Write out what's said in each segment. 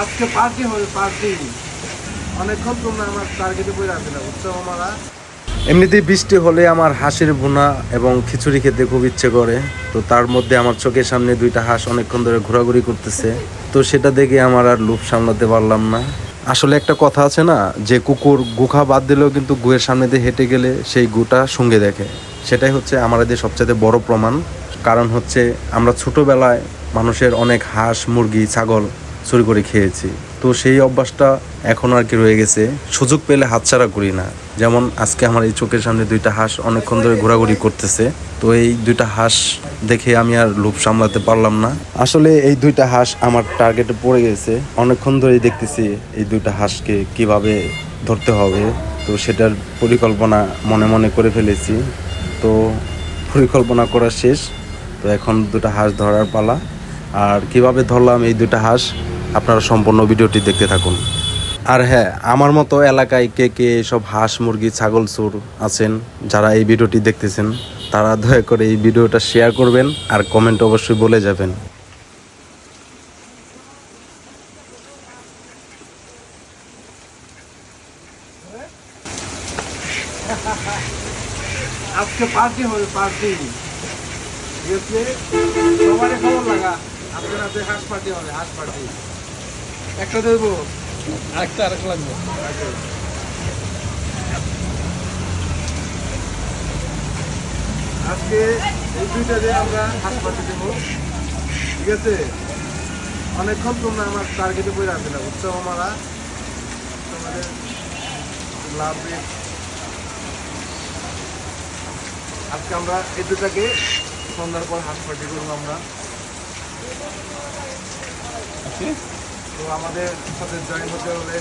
আজকে পার্টি হবে, পার্টি। অনেকক্ষণ তোমরা আমার টার্গেটে পড়ে আছে না, বুঝছ আমারা এমনিতেই বৃষ্টি হলে আমার হাঁসের ভুনা এবং খিচুড়ি খেতে খুব ইচ্ছে করে। তো তার মধ্যে আমার চোখের সামনে দুইটা হাঁস অনেকক্ষণ ধরে ঘোরাঘুরি করতেছে। তো সেটা দেখে আমার আর লোভ সামলাতে পারলাম না। আসলে একটা কথা আছে না, যে কুকুর গুখা বাদ দিলেও কিন্তু গুয়ের সামনে দিয়ে হেঁটে গেলে সেই গুটা সঙ্গে দেখে। সেটাই হচ্ছে আমাদের সবচেয়ে বড় প্রমাণ। কারণ হচ্ছে আমরা ছোটোবেলায় মানুষের অনেক হাঁস, মুরগি, ছাগল চুরি করে খেয়েছি। তো সেই অভ্যাসটা এখন আর কি রয়ে গেছে। সুযোগ পেলে হাতছাড়া করি না। যেমন আজকে আমার এই চোখের সামনে দুইটা হাঁস অনেকক্ষণ ধরে ঘোরাঘুরি করতেছে। তো এই দুইটা হাঁস দেখে আমি আর লোভ সামলাতে পারলাম না। আসলে এই দুইটা হাঁস আমার টার্গেটে পড়ে গেছে। অনেকক্ষণ ধরেই দেখতেছি এই দুইটা হাঁসকে কীভাবে ধরতে হবে। তো সেটার পরিকল্পনা মনে মনে করে ফেলেছি। তো পরিকল্পনা করা শেষ। তো এখন দুটো হাঁস ধরার পালা। আর কীভাবে ধরলাম এই দুটো হাঁস, আপনারা সম্পূর্ণ ভিডিওটি দেখতে থাকুন। আর হ্যাঁ আমার মতো এলাকায় কে কে সব হাঁস, মুরগি, ছাগল, চোর আছেন, যারা এই ভিডিওটি দেখতেছেন, তারা দয়া করে এই ভিডিওটা শেয়ার করবেন আর কমেন্ট অবশ্যই বলে যাবেন। আজকে পার্টি হবে পার্টি সবারই খবর লাগা। হাঁস পার্টি হবে হাঁস পার্টি একটা দেবো? আরেকটা আরেকটা লাগবে। আজকে এই দুইটা দিয়ে আমরা হাঁস পার্টি দেবো। ঠিক আছে? অনেকক্ষণ তোমরা আমার টার্গেটে পড়ে আছে না বুঝছ আমারা তোমাদের লাভ আজকে আমরা এই দুটাকে সন্ধ্যার পর হাঁস পার্টি করব আমরা। তো আমাদের সাথে জয়েন হতে হলে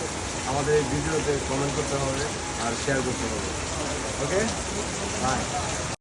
আমাদের ভিডিওতে কমেন্ট করতে হবে আর শেয়ার করতে হবে। ওকে? বাই